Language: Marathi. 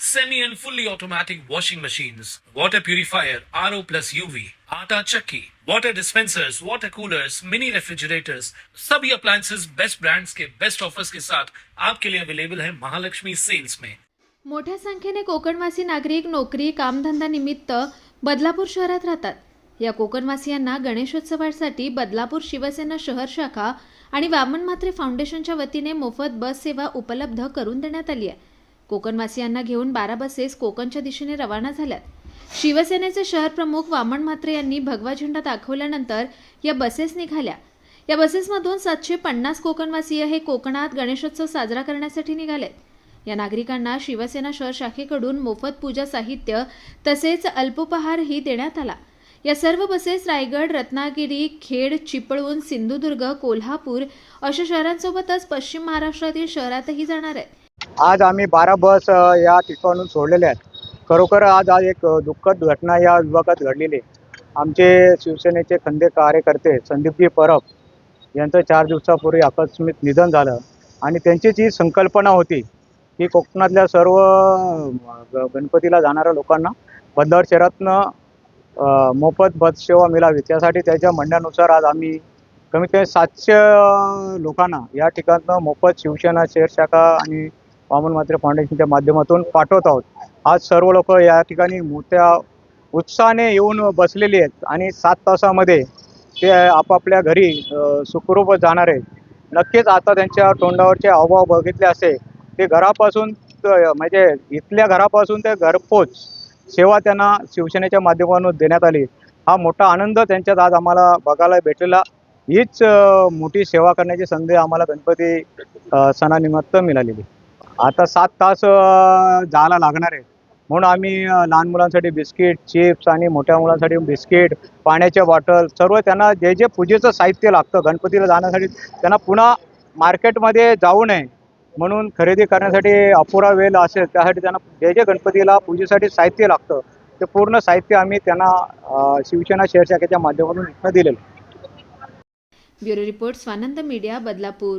semi and fully automatic washing machines, water purifier, RO plus UV, आटा चक्की, water dispensers, water coolers, mini refrigerators, सभी appliances. बेस्ट brands के बेस्ट ऑफर्स के साथ आपके लिए अवेलेबल है महालक्ष्मी सेल्स में मोठ्या संख्येने कोकणवासी नागरिक नोकरी कामधंदा निमित्त बदलापूर शहरात राहतात. या कोकणवासियांना गणेशोत्सवासाठी बदलापूर शिवसेना शहर शाखा आणि वामन म्हात्रे फाउंडेशनच्या वतीने मोफत बस सेवा उपलब्ध करून देण्यात आली आहे. कोकणवासियांना घेऊन बारा बसेस कोकणच्या दिशेने रवाना झाल्यात. शिवसेनेचे शहर प्रमुख वामन म्हात्रे यांनी भगवा झेंडा दाखवल्यानंतर या बसेस निघाल्या. या बसेसमधून सातशे पन्नास कोकणवासीय हे कोकणात गणेशोत्सव साजरा करण्यासाठी निघाले या नागरिकांना शिवसेना शहर शाखेकडून मोफत पूजा साहित्य तसेच अल्पोपहारही देण्यात आला. या सर्व बसेस रायगड रत्नागिरी खेड चिपळूण सिंधुदुर्ग कोल्हापूर अशा शहरांसोबतच पश्चिम महाराष्ट्रातील शहरातही जाणार आहेत. आज आम्ही बारा बस या ठिकाणून सोडलेल्या आहेत खरोखर आज आज एक दुःखद घटना या विभागात घडलेली आहे. आमचे शिवसेनेचे खंदे कार्यकर्ते संदीपजी परब यांचं चार दिवसापूर्वी आकस्मिक निधन झालं आणि त्यांची जी संकल्पना होती की कोकणातल्या सर्व ग- गणपतीला जाणाऱ्या लोकांना बंदर शहरातनं मोफत बससेवा मिळावी त्यासाठी त्याच्या म्हणण्यानुसार आज आम्ही कमीत कमी सातशे लोकांना या ठिकाणनं मोफत शिवसेना शहर शाखा आणि वामन मात्रे फाउंडेशनच्या माध्यमातून पाठवत आहोत. आज सर्व लोक या ठिकाणी मोठ्या उत्साहाने येऊन बसलेली आहेत आणि सात तासामध्ये ते आपापल्या घरी सुखरूप जाणार आहेत. नक्कीच आता त्यांच्या तोंडावरचे हावभाव बघितले असे ते घरापासून म्हणजे इथल्या घरापासून ते घरपोच सेवा त्यांना शिवसेनेच्या माध्यमातून देण्यात आली. हा मोठा आनंद त्यांच्यात आज आम्हाला बघायला भेटलेला. हीच मोठी सेवा करण्याची संधी आम्हाला गणपती सणानिमित्त मिळालेली. आता सात तास जायला लागणार आहे. म्हणून आम्ही लहान मुलांसाठी बिस्किट चिप्स आणि मोठ्या मुलांसाठी बिस्किट पाण्याच्या बॉटल सर्व त्यांना जे जे पूजेचं साहित्य लागतं गणपतीला जाण्यासाठी त्यांना पुन्हा मार्केटमध्ये जाऊ नये. म्हणून खरेदी करण्यासाठी अपुरा वेळ असेल त्यासाठी त्यांना जे जे गणपतीला पूजेसाठी साहित्य लागतं ते पूर्ण साहित्य आम्ही त्यांना शिवसेना शेअर शाखेच्या माध्यमातून दिलेलं bureau report Swanand media Badlapur.